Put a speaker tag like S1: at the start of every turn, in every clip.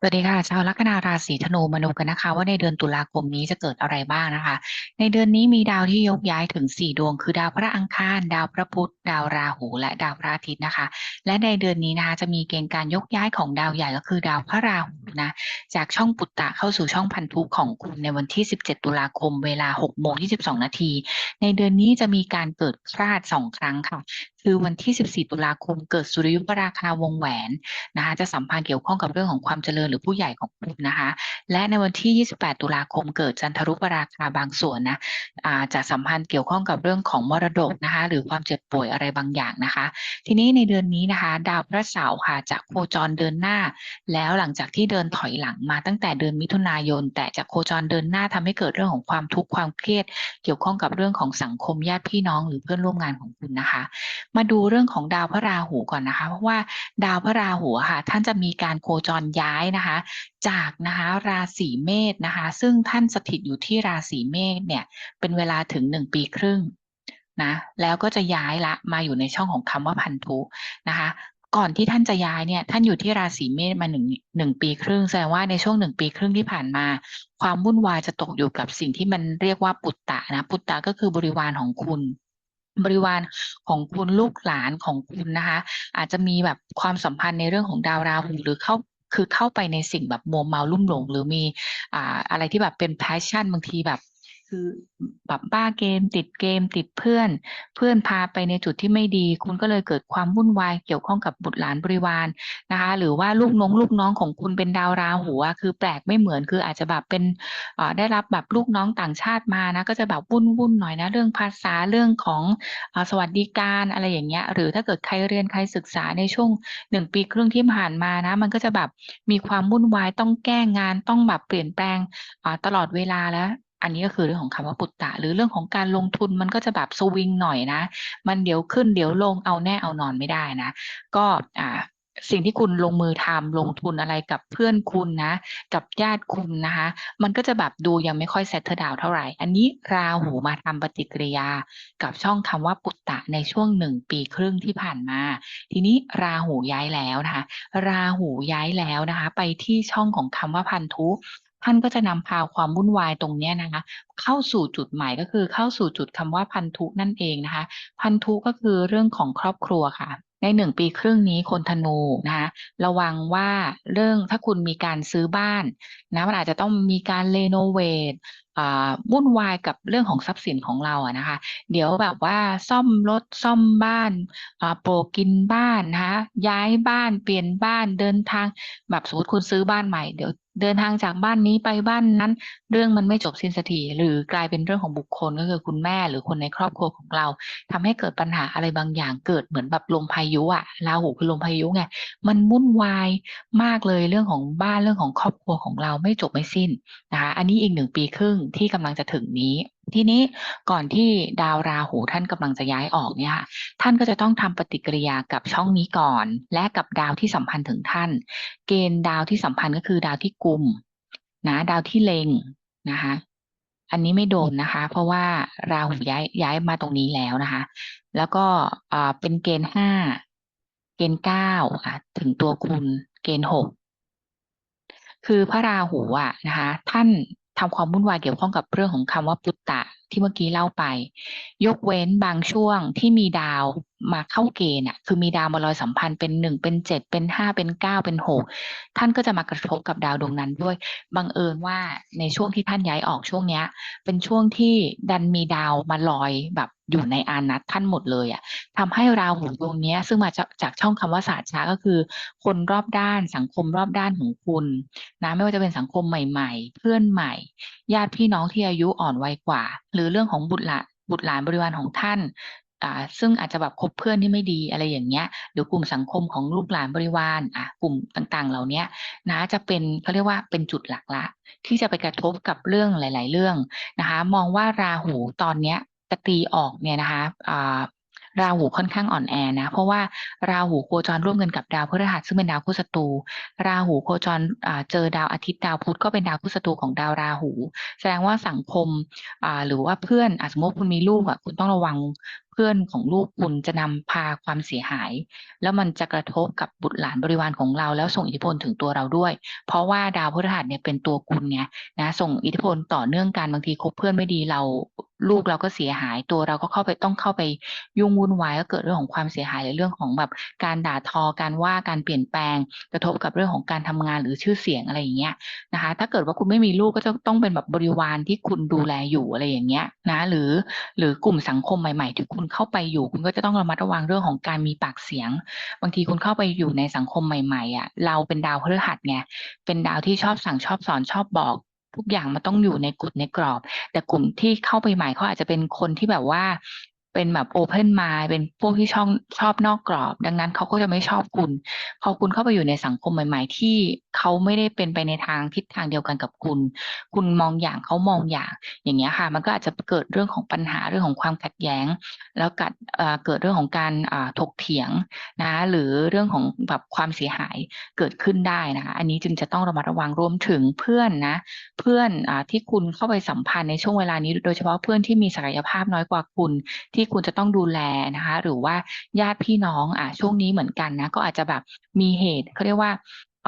S1: สวัสดีค่ะชาวลัคนาราศีธนูมาดูกันนะคะ ว่าในเดือนตุลาคมนี้จะเกิดอะไรบ้างนะคะ ในเดือนนี้มีดาวที่ยกย้ายถึง 4 ดวง คือดาวพระอังคาร ดาวพระพุธดาวราหู และดาวพระอาทิตย์นะคะ และในเดือนนี้นะคะจะมีเกณฑ์การยกย้ายของดาวใหญ่ก็คือดาวพระราหูนะจากช่องปุตตะเข้าสู่ช่องพันธุของคุณในวันที่ 17 ตุลาคม เวลา6โมง22นาทีในเดือนนี้จะมีการเกิดพลาด2ครั้งค่ะคือวันที่ 14 ตุลาคมเกิดสุริยุปราคาวงแหวนนะคะจะสัมพันธ์เกี่ยวข้องกับเรื่องของความเจริญหรือผู้ใหญ่ของคุณนะคะและในวันที่ 28 ตุลาคมเกิดจันทรุปราคาบางส่วนนะจะสัมพันธ์เกี่ยวข้องกับเรื่องของมรดกนะคะหรือความเจ็บป่วยอะไรบางอย่างนะคะ ทีนี้ในเดือนนี้นะคะ ดาวพระเสาร์ค่ะจะโคจรเดินหน้า แล้วหลังจากที่เดินถอยหลังมาตั้งแต่เดือนมิถุนายน แต่จะโคจรเดินหน้าทำให้เกิดเรื่องของความทุกข์ความเครียด เกี่ยวข้องกับเรื่องของสังคมญาติพี่น้อง หรือเพื่อนร่วมงานของคุณนะคะมาดูเรื่องของดาวพระราหูก่อนนะคะ เพราะว่าดาวพระราหูค่ะ ท่านจะมีการโคจรย้ายนะคะ จากนะคะราศีเมษนะคะ ซึ่งท่านสถิตอยู่ที่ราศีเมษเนี่ย เป็นเวลาถึงหนึ่งปีครึ่งนะแล้วก็จะย้ายละมาอยู่ในช่องของคำว่าพันธุนะคะก่อนที่ท่านจะย้ายเนี่ยท่านอยู่ที่ราศีเมษมาหนึ่งหนึ่งปีครึ่งแสดงว่าในช่วงหนึ่งปีครึ่งที่ผ่านมา ความวุ่นวายจะตกอยู่กับสิ่งที่มันเรียกว่าปุตตะนะ ปุตตะก็คือบริวารของคุณ บริวารของคุณลูกหลานของคุณนะคะ อาจจะมีแบบความสัมพันธ์ในเรื่องของดาวราหูหรือเข้าคือเข้าไปในสิ่งแบบมัวเมาลุ่มหลง หรือมีอ่าอะไรที่แบบเป็นแพชชั่นบางทีแบบ คือแบบบ้าเกม ติดเกม ติดเพื่อน เพื่อนพาไปในจุดที่ไม่ดี คุณก็เลยเกิดความวุ่นวายเกี่ยวข้องกับบุตรหลานบริวารนะคะ หรือว่าลูกน้องลูกน้องของคุณเป็นดาวราหูคือแปลกไม่เหมือนคืออาจจะแบบเป็นได้รับแบบลูกน้องต่างชาติมานะก็จะแบบวุ่นวุ่นหน่อยนะเรื่องภาษาเรื่องของอสวัสดิการอะไรอย่างเงี้ย หรือถ้าเกิดใครเรียนใครศึกษาในช่วงหนึ่งปีครึ่งที่ผ่านมานะ มันก็จะแบบมีความวุ่นวายต้องแก้งานต้องแบบเปลี่ยนแปลงตลอดเวลาแล้ว อันนี้ก็คือเรื่องของคำว่าปุตตะ หรือเรื่องของการลงทุนมันก็จะแบบสวิงหน่อยนะ มันเดี๋ยวขึ้นเดี๋ยวลงเอาแน่เอานอนไม่ได้นะ ก็อ่าสิ่งที่คุณลงมือทำลงทุนอะไรกับเพื่อนคุณนะ กับญาติคุณนะคะ มันก็จะแบบดูยังไม่ค่อยเซตเทอร์ดาวเท่าไหร่ อันนี้ราหูมาทำปฏิกิริยา กับช่องคำว่าปุตตะในช่วงหนึ่งปีครึ่งที่ผ่านมา ทีนี้ราหูย้ายแล้วนะคะ ราหูย้ายแล้วนะคะ ไปที่ช่องของคำว่าพันธุ ท่านก็จะนำพาความวุ่นวายตรงนี้นะคะเข้าสู่จุดใหม่ก็คือเข้าสู่จุดคำว่าพันธุนั่นเองนะคะพันธุก็คือเรื่องของครอบครัวค่ะ ในหนึ่งปีครึ่งนี้คนธนูนะคะระวังว่าเรื่องถ้าคุณมีการซื้อบ้านนะมันอาจจะต้องมีการเรโนเวทวุ่นวายกับเรื่องของทรัพย์สินของเราอะนะคะ เดี๋ยวแบบว่าซ่อมรถซ่อมบ้านโปรกินบ้านนะคะย้ายบ้านเปลี่ยนบ้านเดินทางแบบสมมติคุณซื้อบ้านใหม่เดี๋ยว เดินทางจากบ้านนี้ไปบ้านนั้น เรื่องมันไม่จบสิ้นสักทีหรือกลายเป็นเรื่องของบุคคลก็คือคุณแม่หรือคนในครอบครัวของเราทำให้เกิดปัญหาอะไรบางอย่างเกิดเหมือนแบบลมพายุอะราหูคือลมพายุไงมันวุ่นวายมากเลยเรื่องของบ้านเรื่องของครอบครัวของเราไม่จบไม่สิ้นนะคะอันนี้อีกหนึ่งปีครึ่งที่กำลังจะถึงนี้ ทีนี้ก่อนที่ดาวราหูท่านกำลังจะย้ายออกเนี่ยค่ะท่านก็จะต้องทำปฏิกิริยากับช่องนี้ก่อน และกับดาวที่สัมพันธ์ถึงท่าน เกณฑ์ดาวที่สัมพันธ์ก็คือดาวที่กลุ่มนะดาวที่เลงนะคะอันนี้ไม่โดนนะคะ เพราะว่าราหูย้ายย้ายมาตรงนี้แล้วนะคะ แล้วก็เป็นเกณฑ์ห้าเกณฑ์เก้าถึงตัวคุณเกณฑ์หกคือพระราหูอะนะคะ ท่าน ทำความวุ่นวายเกี่ยวข้องกับเรื่องของคำว่าปุตตะ ที่เมื่อกี้เล่าไป ยกเว้นบางช่วงที่มีดาวมาเข้าเกณฑ์อะคือมีดาวมาลอยสัมพันธ์เป็นหนึ่งเป็นเจ็ดเป็นห้าเป็นเก้าเป็นหกท่านก็จะมากระทบกับดาวดวงนั้นด้วยบังเอิญว่าในช่วงที่ท่านย้ายออกช่วงเนี้ย เป็นช่วงที่ดันมีดาวมาลอยแบบอยู่ในอานัตท่านหมดเลยอะทำให้ราหูดวงนี้ซึ่งมาจากจากช่องคำว่าศาสตร์ช้าก็คือ คนรอบด้านสังคมรอบด้านของคุณนะไม่ว่าจะเป็นสังคมใหม่ ๆ เพื่อนใหม่ ญาติพี่น้องที่อายุอ่อนวัยกว่ารือเรื่องของบุตรหลานบุตรหลานบริวารของท่านอ่าซึ่งอาจจะแบบคบเพื่อนที่ไม่ดีอะไรอย่างเงี้ยหรือกลุ่มสังคมของลูกหลานบริวารอะกลุ่มต่างๆ เหล่านี้นะจะเป็นเขาเรียกว่าเป็นจุดหลักละ ที่จะไปกระทบกับเรื่องหลาย ๆ เรื่องนะคะ มองว่าราหูตอนเนี้ยจะตีออกเนี่ยนะคะอ่า ราหูค่อนข้างอ่อนแอนะ เพราะว่าราหูโคจรร่วมกันกับดาวพฤหัสซึ่งเป็นดาวคู่ศัตรูราหูโคจรเจอดาวอาทิตย์ดาวพุธก็เป็นดาวคู่ศัตรูของดาวราหู แสดงว่าสังคมหรือว่าเพื่อนอสมมติคุณมีลูกอะคุณต้องระวังเพื่อนของลูกคุณจะนำพาความเสียหาย แล้วมันจะกระทบกับบุตรหลานบริวารของเรา แล้วส่งอิทธิพลถึงตัวเราด้วย เพราะว่าดาวพฤหัสเนี่ยเป็นตัวกุลไงนะส่งอิทธิพลต่อเนื่องกันบางทีคบเพื่อนไม่ดีเรา ลูกเราก็เสียหายตัวเราก็เข้าไปต้องเข้าไปยุ่งวุ่นวายก็เกิดเรื่องของความเสียหายในเรื่องของแบบการด่าทอการว่าการเปลี่ยนแปลง กระทบกับเรื่องของการทำงานหรือชื่อเสียงอะไรอย่างเงี้ยนะคะ ถ้าเกิดว่าคุณไม่มีลูกก็จะต้องเป็นแบบบริวารที่คุณดูแลอยู่อะไรอย่างเงี้ยนะหรือ หรือกลุ่มสังคมใหม่ๆที่คุณเข้าไปอยู่ คุณก็จะต้องระมัดระวังเรื่องของการมีปากเสียง บางทีคุณเข้าไปอยู่ในสังคมใหม่ๆอะเราเป็นดาวพฤหัสไงเป็นดาวที่ชอบสั่งชอบสอนชอบบอก ทุกอย่างมันต้องอยู่ในกฎในกรอบ แต่กลุ่มที่เข้าไปใหม่เขาอาจจะเป็นคนที่แบบว่า เป็นแบบโอเพนมาเป็นพวกที่ชองชอบนอกกรอบ ดังนั้นเขาก็จะไม่ชอบคุณพอคุณเข้าไปอยู่ในสังคมใหม่ ๆ ที่เขาไม่ได้เป็นไปในทางทิศทางเดียวกันกับคุณ คุณมองอย่างเขามองอย่าง อย่างเงี้ยค่ะ มันก็อาจจะเกิดเรื่องของปัญหาเรื่องของความขัดแย้ง แล้วกัดเกิดเรื่องของการถกเถียงนะหรือเรื่องของแบบความเสียหายเกิดขึ้นได้นะคะอันนี้จึงจะต้องระมัดระวังรวมถึงเพื่อนนะเพื่อนอที่คุณเข้าไปสัมพันธ์ในช่วงเวลานี้ โดยเฉพาะเพื่อนที่มีศักยภาพน้อยกว่าคุณที่คุณจะต้องดูแลนะคะ หรือว่าญาติพี่น้องอ่าช่วงนี้เหมือนกันนะก็อาจจะแบบมีเหตุเขาเรียกว่า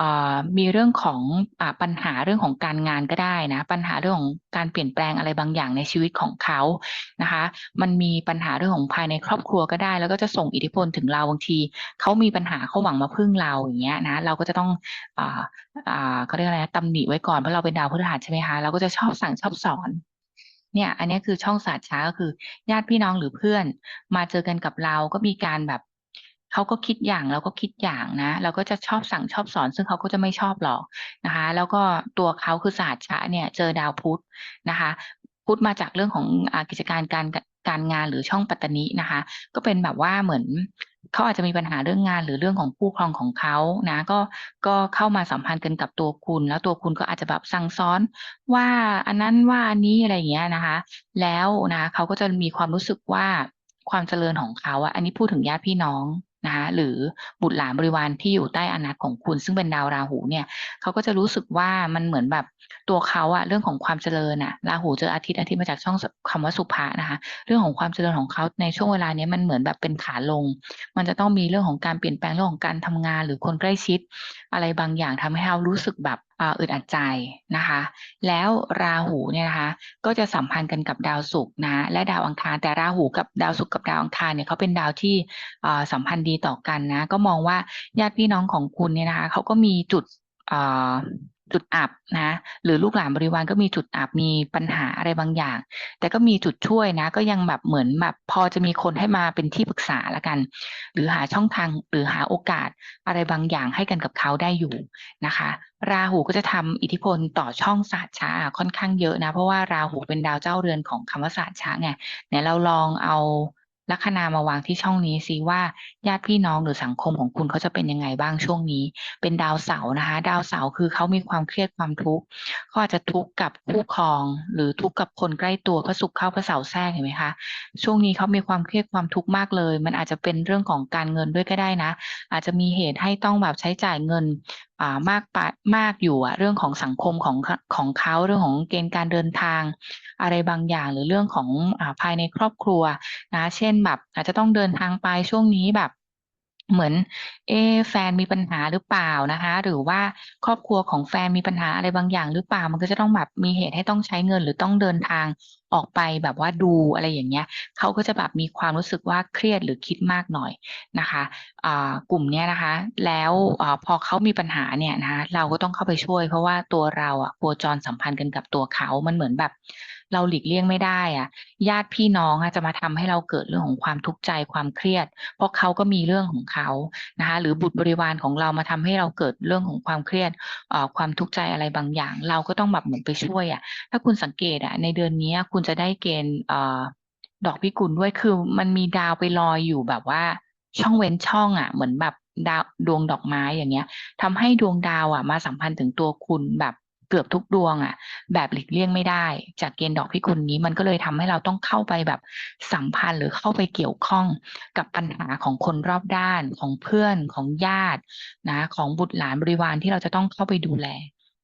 S1: อ่ามีเรื่องของอ่าปัญหาเรื่องของการงานก็ได้นะ ปัญหาเรื่องของการเปลี่ยนแปลงอะไรบางอย่างในชีวิตของเขานะคะ มันมีปัญหาเรื่องของภายในครอบครัวก็ได้ แล้วก็จะส่งอิทธิพลถึงเราบางทีเขามีปัญหาเขาหวังมาพึ่งเราอย่างเงี้ยนะเราก็จะต้องอ่าอ่าเขาเรียกอะไรตำหนิไว้ก่อนเพราะเราเป็นดาวพฤหัสใช่ไหมคะเราก็จะชอบสั่งชอบสอน เนี่ย อันนี้คือช่องศาสตร์ช้าก็คือ ญาติพี่น้องหรือเพื่อน มาเจอกันกับเราก็มีการแบบเขาก็คิดอย่างเราก็คิดอย่างนะ เราก็จะชอบสั่งชอบสอน ซึ่งเขาก็จะไม่ชอบหรอกนะคะ แล้วก็ตัวเขาคือศาสตร์ช้าเนี่ยเจอดาวพุธนะคะ พุธมาจากเรื่องของอกิจการการการงานหรือช่องปัตตนินะคะ ก็เป็นแบบว่าเหมือน เขาอาจจะมีปัญหาเรื่องงานหรือเรื่องของผู้ครองของเขานะ ก็ก็เข้ามาสัมพันธ์กันกับตัวคุณ แล้วตัวคุณก็อาจจะแบบสั่งซ้อนว่าอันนั้นว่าอันนี้อะไรอย่างเงี้ยนะคะ แล้วนะเขาก็จะมีความรู้สึกว่าความเจริญของเขาอะอันนี้พูดถึงญาติพี่น้อง นะคะหรือบุตรหลานบริวารที่อยู่ใต้อนาจของคุณ ซึ่งเป็นดาวราหูเนี่ยเขาก็จะรู้สึกว่ามันเหมือนแบบตัวเขาอะเรื่องของความเจริญอะราหูเจออาทิตย์อาทิตย์มาจากช่องคำว่าสุภะนะคะ เรื่องของความเจริญของเขาในช่วงเวลานี้มันเหมือนแบบเป็นขาลง มันจะต้องมีเรื่องของการเปลี่ยนแปลงเรื่องของการทำงาน หรือคนใกล้ชิด อะไรบางอย่างทำให้เรารู้สึกแบบ อึดอัดใจนะคะ แล้วราหูเนี่ยนะคะ ก็จะสัมพันธ์กันกับดาวศุกร์นะ และดาวอังคารแต่ราหูกับดาวศุกร์กับดาวอังคารเนี่ยเขาเป็นดาวที่อ่าสัมพันธ์ดีต่อกันนะ ก็มองว่าญาติพี่น้องของคุณเนี่ยนะคะเขาก็มีจุดอ่า จุดอับนะหรือลูกหลานบริวารก็มีจุดอับมีปัญหาอะไรบางอย่าง แต่ก็มีจุดช่วยนะ ก็ยังแบบเหมือนแบบพอจะมีคนให้มาเป็นที่ปรึกษาละกัน หรือหาช่องทางหรือหาโอกาสอะไรบางอย่างให้กันกับเขาได้อยู่นะคะ ราหูก็จะทำอิทธิพลต่อช่องศาสตร์ช้าค่อนข้างเยอะนะ เพราะว่าราหูเป็นดาวเจ้าเรือนของคำว่าศาสตร์ช้าไงเนี่ยเราลองเอา ลัคนามาวางที่ช่องนี้ซิว่าญาติพี่น้องหรือสังคมของคุณเขาจะเป็นยังไงบ้างช่วงนี้ เป็นดาวเสาร์นะคะ ดาวเสาร์คือเขามีความเครียดความทุกข์เขาอาจจะทุกข์กับคู่ครอง หรือทุกข์กับคนใกล้ตัวพระศุกเข้าพระเสาแทรกเห็นไหมคะช่วงนี้เขามีความเครียดความทุกข์มากเลย มันอาจจะเป็นเรื่องของการเงินด้วยก็ได้นะ อาจจะมีเหตุให้ต้องแบบใช้จ่ายเงิน มากปมากอยู่อะเรื่องของสังคมของของเขาเรื่องของเกณฑ์การเดินทาง อะไรบางอย่างหรือเรื่องของอาภายในครอบครัวนะเช่นแบบ อาจจะต้องเดินทางไปช่วงนี้แบบเหมือนเอแฟนมีปัญหาหรือเปล่านะคะ หรือว่าครอบครัวของแฟนมีปัญหาอะไรบางอย่างหรือเปล่า มันก็จะต้องแบบมีเหตุให้ต้องใช้เงินหรือต้องเดินทาง ออกไปแบบว่าดูอะไรอย่างเงี้ยเขาก็จะแบบมีความรู้สึกว่าเครียดหรือคิดมากหน่อยนะคะกลุ่มเนี้ยนะคะ แล้วอพอเขามีปัญหาเนี่ยนะคะเราก็ต้องเข้าไปช่วย เพราะว่าตัวเราอะโคจรสัมพันธ์กันกับตัวเขา มันเหมือนแบบเราหลีกเลี่ยงไม่ได้อะญาติพี่น้องอะจะมาทำให้เราเกิดเรื่องของความทุกข์ใจความเครียด เพราะเขาก็มีเรื่องของเขานะคะ หรือบุตรบริวารของเรามาทำให้เราเกิดเรื่องของความเครียดความทุกข์ใจอะไรบางอย่าง เราก็ต้องแบบเหมือนไปช่วยอะถ้าคุณสังเกตอะในเดือนนี้คุณจะได้เกณฑ์ดอกพิกุลด้วยคือมันมีดาวไปลอยอยู่แบบว่า ช่องเว้นช่องอะ เหมือนแบบดาวดวงดอกไม้อย่างเงี้ยทำให้ดวงดาวอะ มาสัมพันธ์ถึงตัวคุณแบบเกือบทุกดวงอะ แบบหลีกเลี่ยงไม่ได้ จากเกณฑ์ดอกพิกุลนี้มันก็เลยทำให้เราต้องเข้าไปแบบสัมพันธ์หรือเข้าไปเกี่ยวข้องกับปัญหาของคนรอบด้านของเพื่อนของญาตินะ ของบุตรหลานบริวารที่เราจะต้องเข้าไปดูแล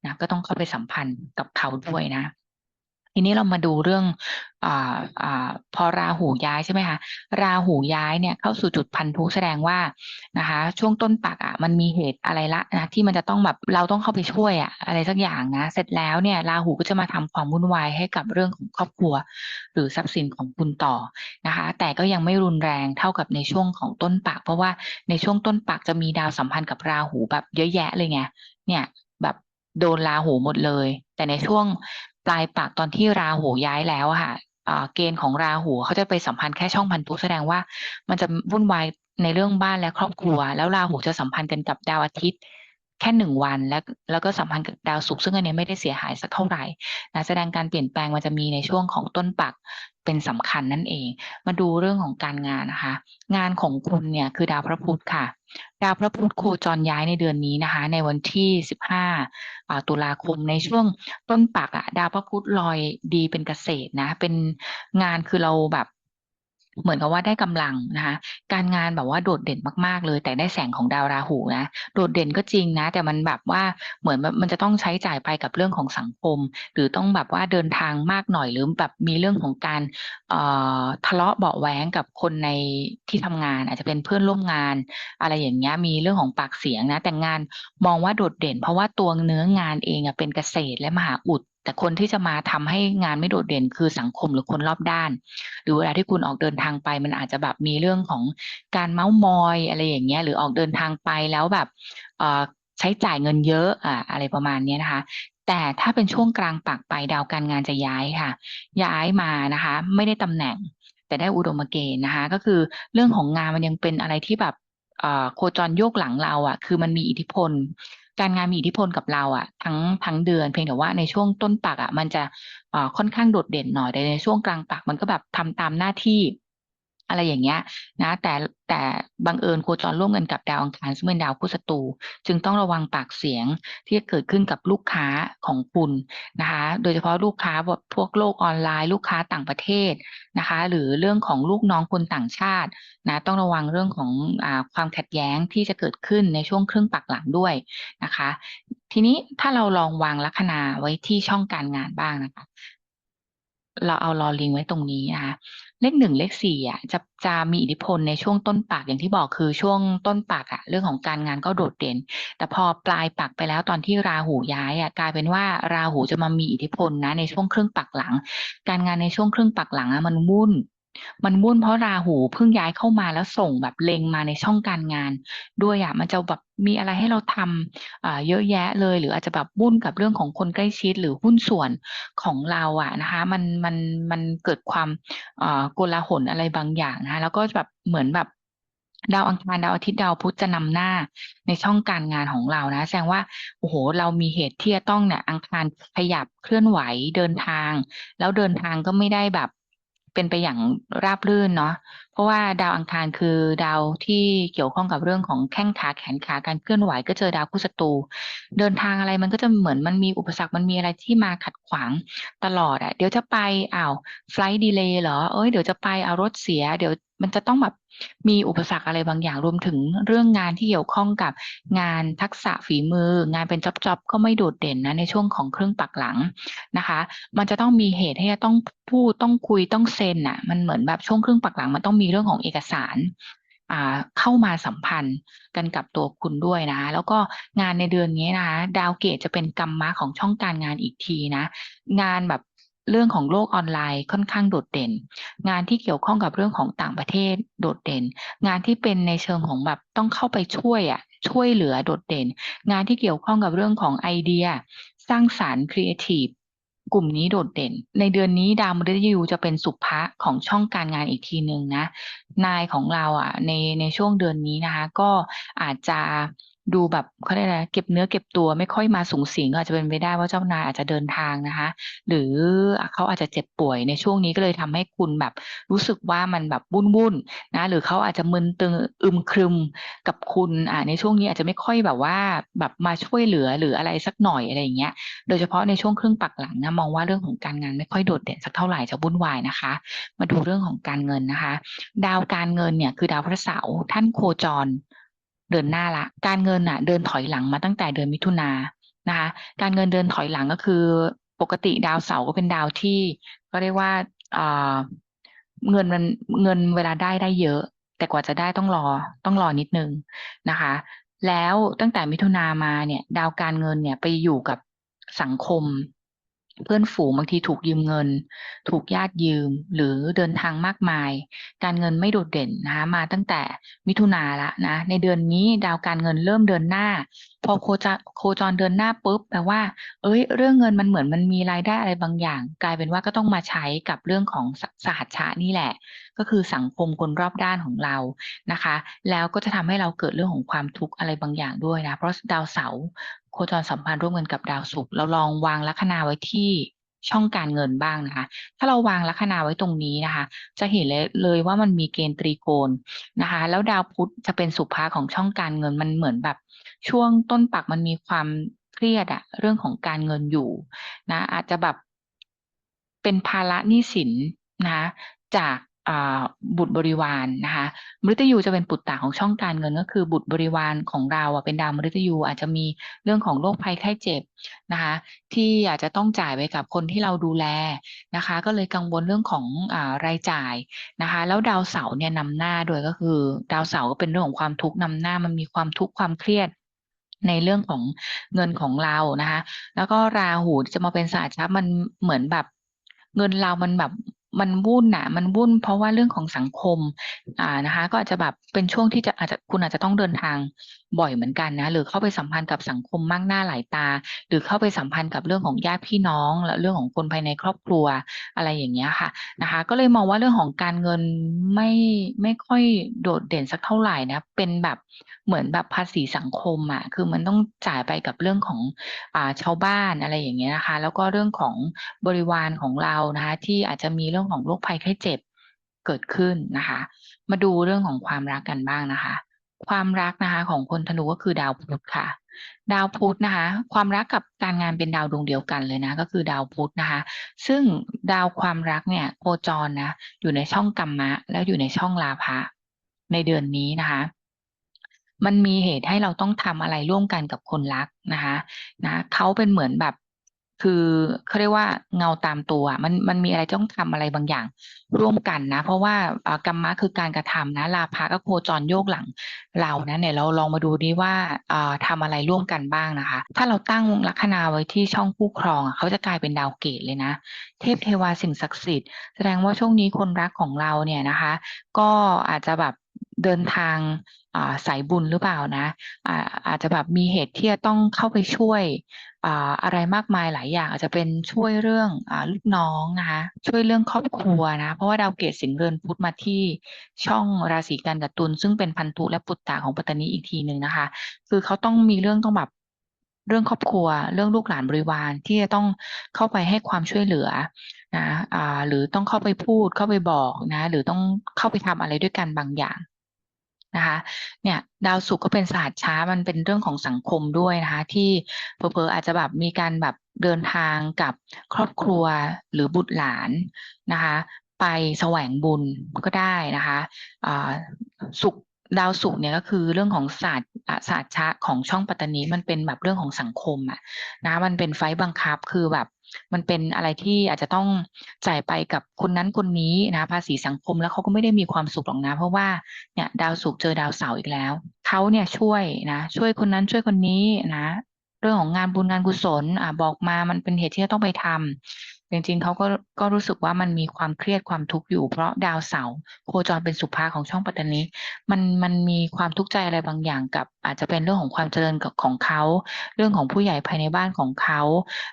S1: นะก็ต้องเข้าไปสัมพันธ์กับเขาด้วยนะ ทีนี้เรามาดูเรื่องอ่าอ่าพอราหูย้ายใช่ไหมคะราหูย้ายเนี่ยเข้าสู่จุดพันธุแสดงว่านะคะช่วงต้นปักอะมันมีเหตุอะไรละนะที่มันจะต้องแบบเราต้องเข้าไปช่วยอะอะไรสักอย่างนะเสร็จแล้วเนี่ยราหูก็จะมาทำความวุ่นวายให้กับเรื่องของครอบครัว หรือทรัพย์สินของคุณต่อนะคะ แต่ก็ยังไม่รุนแรงเท่ากับในช่วงของต้นปัก เพราะว่าในช่วงต้นปักจะมีดาวสัมพันธ์กับราหูแบบเยอะแยะเลยไงเนี่ยแบบโดนราหูหมดเลย แต่ในช่วง ปลายปักตอนที่ราหูย้ายแล้วค่ะเกณฑ์ของราหูเขาจะไปสัมพันธ์แค่ช่องพันธุแสดงว่า มันจะวุ่นวายในเรื่องบ้านและครอบครัว แล้วราหูจะสัมพันธ์กันกับดาวอาทิตย์ แค่หนึ่งวัน แล้วแล้วก็สัมพันธ์กับดาวศุกร์ซึ่งอันนี้ไม่ได้เสียหายสักเท่าไหร่นะแสดงการเปลี่ยนแปลงมันจะมีในช่วงของต้นปักเป็นสำคัญนั่นเอง มาดูเรื่องของการงานนะคะ งานของคุณเนี่ยคือดาวพระพุธค่ะ ดาวพระพุธโคจรย้ายในเดือนนี้นะคะ ในวันที่ 15 ตุลาคมในช่วงต้นปักอะดาวพระพุธลอยดีเป็นเกษตรนะ เป็นงานคือเราแบบ เหมือนกับว่าได้กำลังนะคะ การงานแบบว่าโดดเด่นมากๆเลย แต่ได้แสงของดาวราหูนะ โดดเด่นก็จริงนะ แต่มันแบบว่าเหมือนมันจะต้องใช้จ่ายไปกับเรื่องของสังคม หรือต้องแบบว่าเดินทางมากหน่อยหรือแบบมีเรื่องของการเอ่อทะเลาะเบาะแว้งกับคนในที่ทำงาน อาจจะเป็นเพื่อนร่วมงาน อะไรอย่างเงี้ยมีเรื่องของปากเสียงนะ แต่งานมองว่าโดดเด่น เพราะว่าตัวเนื้องานเองเป็นเกษตรและมหาอุด แต่คนที่จะมาทำให้งานไม่โดดเด่นคือสังคมหรือคนรอบด้าน หรือเวลาที่คุณออกเดินทางไป มันอาจจะแบบมีเรื่องของการเม้าท์มอยอะไรอย่างเงี้ย หรือออกเดินทางไปแล้วแบบใช้จ่ายเงินเยอะอ่าอะไรประมาณนี้นะคะ แต่ถ้าเป็นช่วงกลางปักไปดาวการงานจะย้ายค่ะ ย้ายมานะคะ ไม่ได้ตำแหน่ง แต่ได้อุดมเกณฑ์นะคะ ก็คือเรื่องของงานมันยังเป็นอะไรที่แบบโคจรโยกหลังเราอะ คือมันมีอิทธิพล การงานมีอิทธิพลกับเราอะทั้งทั้งเดือน เพียงแต่ว่าในช่วงต้นปักอะมันจะอ่าค่อนข้างโดดเด่นหน่อยแต่ในช่วงกลางปักมันก็แบบทำตามหน้าที่ อะไรอย่างเงี้ยนะแต่แต่บังเอิญโคจรร่วมกันกับดาวอังคารซึ่งเป็นดาวคู่ศัตรูจึงต้องระวังปากเสียงที่จะเกิดขึ้นกับลูกค้าของคุณนะคะ โดยเฉพาะลูกค้าแบบพวกโลกออนไลน์ลูกค้าต่างประเทศนะคะ หรือเรื่องของลูกน้องคนต่างชาตินะต้องระวังเรื่องของอความขัดแย้งที่จะเกิดขึ้นในช่วงครึ่งปักหลังด้วยนะคะ ทีนี้ถ้าเราลองวางลัคนาไว้ที่ช่องการงานบ้างนะคะ เราเอาลอลิงไว้ตรงนี้นะคะเลขหนึ่งเลขสี่อะจะจะมีอิทธิพลในช่วงต้นปากอย่างที่บอกคือช่วงต้นปากอะเรื่องของการงานก็โดดเด่น แต่พอปลายปากไปแล้วตอนที่ราหูย้ายอะกลายเป็นว่าราหูจะมามีอิทธิพลนะในช่วงครึ่งปักหลัง การงานในช่วงครึ่งปักหลังอะมันวุ่น มันวุ่นเพราะราหูเพิ่งย้ายเข้ามาแล้วส่งแบบเล็งมาในช่องการงาน ด้วยอะมันจะแบบมีอะไรให้เราทำอ่าเยอะแยะเลย หรืออาจจะแบบวุ่นกับเรื่องของคนใกล้ชิดหรือหุ้นส่วนของเราอะนะคะมันมันมันเกิดความอ่าโกลาหลอะไรบางอย่างนะคะแล้วก็แบบเหมือนแบบดาวอังคารดาวอาทิตย์ดาวพุธจะนำหน้าในช่องการงานของเรานะ แสดงว่าโอ้โห เรามีเหตุที่จะต้องเนี่ยอังคารขยับเคลื่อนไหวเดินทาง แล้วเดินทางก็ไม่ได้แบบ เป็นไปอย่างราบรื่นเนาะเพราะว่าดาวอังคารคือดาวที่เกี่ยวข้องกับเรื่องของแข้งขาแขนขาการเคลื่อนไหวก็เจอดาวคู่ศัตรูเดินทางอะไรมันก็จะเหมือนมันมีอุปสรรคมันมีอะไรที่มาขัดขวางตลอดอะเดี๋ยวจะไปอ้าวไฟล์ดีเลย์เหรอเอ้ยเดี๋ยวจะไปเอารถเสีย เดี๋ยว มันจะต้องแบบมีอุปสรรคอะไรบางอย่างรวมถึงเรื่องงานที่เกี่ยวข้องกับงานทักษะฝีมือ งานเป็นจ็อบๆก็ไม่โดดเด่นนะในช่วงของเครึ่องปักหลังนะคะ มันจะต้องมีเหตุให้จะต้องพูดต้องคุยต้องเซ็นน่ะ มันเหมือนแบบช่วงเครึ่องปักหลังมันต้องมีเรื่องของเอกสารอ่าเข้ามาสัมพันธ์กันกับตัวคุณด้วยนะ แล้วก็งานในเดือนนี้นะคะดาวเกตจะเป็นกรรมะของช่องการงานอีกทีนะ งานแบบ เรื่องของโลกออนไลน์ค่อนข้างโดดเด่น งานที่เกี่ยวข้องกับเรื่องของต่างประเทศโดดเด่น งานที่เป็นในเชิงของแบบต้องเข้าไปช่วยอะช่วยเหลือโดดเด่น งานที่เกี่ยวข้องกับเรื่องของไอเดีย สร้างสารรค์ครีเอทีฟกลุ่มนี้โดดเด่น ในเดือนนี้ดาวมฤตยูจะเป็นสุภะของช่องการงานอีกทีหนึ่งนะ นายของเราอะในในช่วงเดือนนี้นะคะ ก็อาจจะ ดูแบบเขาเรียกอะไรเก็บเนื้อเก็บตัวไม่ค่อยมาสูงสิงก็อาจจะเป็นไปได้ว่าเจ้านายอาจจะเดินทางนะคะ หรือเขาอาจจะเจ็บป่วยในช่วงนี้ก็เลยทำให้คุณแบบรู้สึกว่ามันแบบวุ่นวุ่นนะหรือเขาอาจจะมึนตึงอึมครึมกับคุณอ่าในช่วงนี้อาจจะไม่ค่อยแบบว่าแบบมาช่วยเหลือหรืออะไรสักหน่อยอะไรอย่างเงี้ย โดยเฉพาะในช่วงครึ่งปักหลังนะมองว่าเรื่องของการงานไม่ค่อยโดดเด่นสักเท่าไหร่จะวุ่นวายนะคะ มาดูเรื่องของการเงินนะคะ ดาวการเงินเนี่ยคือดาวพฤหัสบดีท่านโคจร เดินหน้าละ การเงินน่ะ เดินถอยหลังมาตั้งแต่เดือนมิถุนานะคะ การเงินเดินถอยหลังก็คือ ปกติดาวเสาร์ก็เป็นดาวที่ ก็เรียกว่าเงินมันเงินเวลาได้ได้เยอะ แต่กว่าจะได้ต้องรอต้องรอนิดนึงนะคะ แล้วตั้งแต่มิถุนามาเนี่ย ดาวการเงินเนี่ยไปอยู่กับสังคม เพื่อนฝูงบางทีถูกยืมเงิน ถูกญาติยืม หรือเดินทางมากมาย การเงินไม่โดดเด่นนะคะมาตั้งแต่มิถุนาละนะในเดือนนี้ดาวการเงินเริ่มเดินหน้า พอโคจรโคจรเดินหน้าปุ๊บแปลว่า เอ้ย เรื่องเงินมันเหมือนมันมีรายได้อะไรบางอย่าง กลายเป็นว่าก็ต้องมาใช้กับเรื่องของสสหัชชะนี่แหละ ก็คือสังคมคนรอบด้านของเรานะคะ แล้วก็จะทำให้เราเกิดเรื่องของความทุกข์อะไรบางอย่างด้วยนะ เพราะดาวเสาร์โคจรสัมพันธ์ร่วมกันกับดาวศุกร์เราลองวางลัคนาไว้ที่ช่องการเงินบ้างนะคะ ถ้าเราวางลัคนาไว้ตรงนี้นะคะ จะเห็นเลยเลยว่ามันมีเกณฑ์ตรีโกณนะคะ แล้วดาวพุธจะเป็นสุภาของช่องการเงินมันเหมือนแบบ ช่วงต้นปักมันมีความเครียดอะเรื่องของการเงินอยู่นะ อาจจะแบบเป็นภาระหนี้สินนะะจาก บุตรบริวารนะคะมฤตยูจะเป็นปุตตะของช่องการเงินก็คือ บุตรบริวารของเราเป็นดาวมฤตยูอาจจะมีเรื่องของโรคภัยไข้เจ็บนะคะที่อาจจะต้องจ่ายไปกับคนที่เราดูแลนะคะ ก็เลยกังวลเรื่องของอรายจ่ายนะคะ แล้วดาวเสาร์เนี่ยนำหน้าด้วยก็คือ ดาวเสาร์ก็เป็นเรื่องของความทุกข์นำหน้ามันมีความทุกข์ความเครียดในเรื่องของเงินของเรานะคะ แล้วก็ราหูจะมาเป็นศาสตร์ชับมันเหมือนแบบเงินเรามันแบบ มันวุ่นหน่ะมันวุ่นเพราะว่าเรื่องของสังคมอ่านะคะ ก็อาจจะแบบเป็นช่วงที่จะอาจจะคุณอาจจะต้องเดินทางบ่อยเหมือนกันนะ หรือเข้าไปสัมพันธ์กับสังคมมากหน้าหลายตา หรือเข้าไปสัมพันธ์กับเรื่องของญาติพี่น้อง และเรื่องของคนภายในครอบครัวอะไรอย่างเงี้ยค่ะนะคะ ก็เลยมองว่าเรื่องของการเงินไม่ไม่ค่อยโดดเด่นสักเท่าไหร่นะ เป็นแบบเหมือนแบบภาษีสังคมอะ คือมันต้องจ่ายไปกับเรื่องของอ่าชาวบ้านอะไรอย่างเงี้ยนะคะ แล้วก็เรื่องของบริวารของเรานะคะ ที่อาจจะมีเรื่องของโรคภัยไข้เจ็บเกิดขึ้นนะคะ มาดูเรื่องของความรักกันบ้างนะคะ ความรักนะคะของคนธนูก็คือดาวพุธค่ะ ดาวพุธนะคะ ความรักกับการงานเป็นดาวดวงเดียวกันเลยนะ ก็คือดาวพุธนะคะ ซึ่งดาวความรักเนี่ยโคจรนะ อยู่ในช่องกัมมะ แล้วอยู่ในช่องลาภะในเดือนนี้นะคะมันมีเหตุให้เราต้องทำอะไรร่วมกันกับคนรักนะคะนะเขาเป็นเหมือนแบบ คือเขาเรียกว่าเงาตามตัว มันมันมีอะไรต้องทำอะไรบางอย่าง ร่วมกันนะ เพราะว่ากรรมะคือการกระทำนะลาภะก็โคจรโยกหลังเรานะเนี่ยเราลองมาดูดิว่าอ่าทำอะไรร่วมกันบ้างนะคะ ถ้าเราตั้งลัคนาไว้ที่ช่องคู่ครองเขาจะกลายเป็นดาวเกตเลยนะ เทพเทวาสิ่งศักดิ์สิทธิ์แสดงว่าช่วงนี้คนรักของเราเนี่ยนะคะ ก็อาจจะแบบ เดินทางาสายบุญหรือเปล่านะอาอาจจะแบบมีเหตุที่จะต้องเข้าไปช่วยออะไรมากมายหลายอย่างอาจจะเป็นช่วยเรื่องอลูกน้องนะคะช่วยเรื่องครอบครัวนะเพราะว่าดาวเกตสิงเรือนพุธมาที่ช่องราศีกันกับตุลซึ่งเป็นพันธุและปุตตะของปัตตานีอีกทีหนึ่งนะคะ คือเขาต้องมีเรื่องต้องแบบ เรื่องครอบครัว เรื่องลูกหลานบริวารที่จะต้องเข้าไปให้ความช่วยเหลือนะอ่าหรือต้องเข้าไปพูดเข้าไปบอกนะ หรือต้องเข้าไปทำอะไรด้วยกันบางอย่างนะคะเนี่ยดาวศุกร์ก็เป็นศาสตร์ช้ามันเป็นเรื่องของสังคมด้วยนะคะที่เผลอๆออาจจะแบบมีการแบบเดินทางกับครอบครัวหรือบุตรหลานนะคะไปแสวงบุญก็ได้นะคะอ่าศุกร์ ดาวศุกร์เนี่ยก็คือเรื่องของศาสตร์ศาสตร์ชะของช่องปัตตานีมันเป็นแบบเรื่องของสังคมอะนะมันเป็นไฟบังคับคือแบบมันเป็นอะไรที่อาจจะต้องจ่ายไปกับคนนั้นคนนี้นะภาษีสังคมแล้วเขาก็ไม่ได้มีความสุขหรอกนะ เพราะว่าเนี่ยดาวศุกร์เจอดาวเสาร์อีกแล้วเขาเนี่ยช่วยนะช่วยคนนั้นช่วยคนนี้นะ เรื่องของงานบุญงานกุศลอ่าบอกมามันเป็นเหตุที่จะต้องไปทำ จริงๆเขาก็ก็รู้สึกว่ามันมีความเครียดความทุกข์อยู่ เพราะดาวเสาร์โคจรเป็นสุภาของช่องปัตตานีมันมันมีความทุกข์ใจอะไรบางอย่างกับ อาจจะเป็นเรื่องของความเจริญของเขา เรื่องของผู้ใหญ่ภายในบ้านของเขา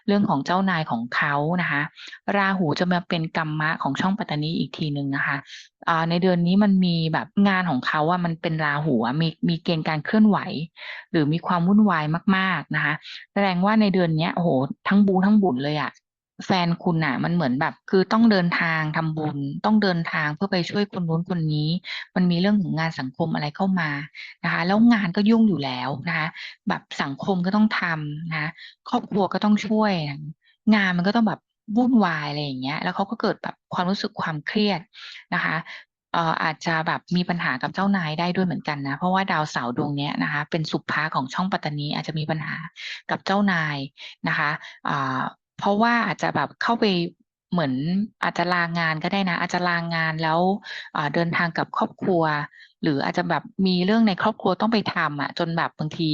S1: เรื่องของเจ้านายของเขานะคะ ราหูจะมาเป็นกรรมะของช่องปัตตานีอีกทีหนึ่งนะคะในเดือนนี้มันมีแบบงานของเขาอะมันเป็นราหูมีมีเกณฑ์การเคลื่อนไหว หรือมีความวุ่นวายมาก ๆนะคะ แสดงว่าในเดือนนี้โอ้โหทั้งบูทั้งบุญเลยอะ แฟนคุณน่ะ มันเหมือนแบบ คือต้องเดินทางทำบุญ ต้องเดินทางเพื่อไปช่วยคนนู้นคนนี้ มันมีเรื่องของงานสังคมอะไรเข้ามานะคะ แล้วงานก็ยุ่งอยู่แล้วนะคะ แบบสังคมก็ต้องทำนะครอบครัวก็ต้องช่วย งานมันก็ต้องแบบวุ่นวายอะไรอย่างเงี้ย แล้วเขาก็เกิดแบบความรู้สึกความเครียดนะคะเอ่ออาจจะแบบมีปัญหากับเจ้านายได้ด้วยเหมือนกันนะ เพราะว่าดาวเสาร์ดวงนี้นะคะ เป็นสุภาของช่องปัตตานีอาจจะมีปัญหากับเจ้านายนะคะอ่า เพราะว่าอาจจะแบบเข้าไปเหมือนอาจจะลางานก็ได้นะ อาจจะลางานแล้วเดินทางกับครอบครัว หรืออาจจะแบบมีเรื่องในครอบครัวต้องไปทำอะ จนแบบบางที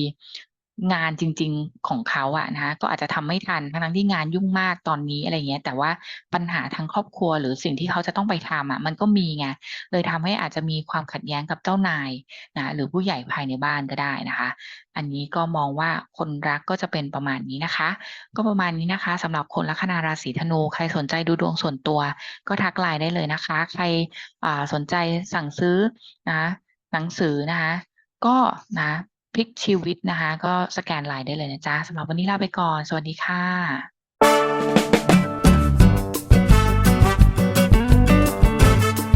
S1: งานจริง ๆของเขาอะนะคะก็อาจจะทำไม่ทันทั้งที่งานยุ่งมากตอนนี้อะไรเงี้ย แต่ว่าปัญหาทางครอบครัวหรือสิ่งที่เขาจะต้องไปทำอะมันก็มีไงเลยทำให้อาจจะมีความขัดแย้งกับเจ้านายนะหรือผู้ใหญ่ภายในบ้านก็ได้นะคะ อันนี้ก็มองว่าคนรักก็จะเป็นประมาณนี้นะคะ ก็ประมาณนี้นะคะสำหรับคนลัคนาราศีธนูใครสนใจดูดวงส่วนตัว ก็ทักไลน์ได้เลยนะคะ ใครอ่าสนใจสั่งซื้อนะหนังสือนะคะ ก็นะ พลิกชีวิตนะคะ ก็สแกนไลน์ได้เลยนะจ๊ะสำหรับวันนี้ลาไปก่อน สวัสดีค่ะ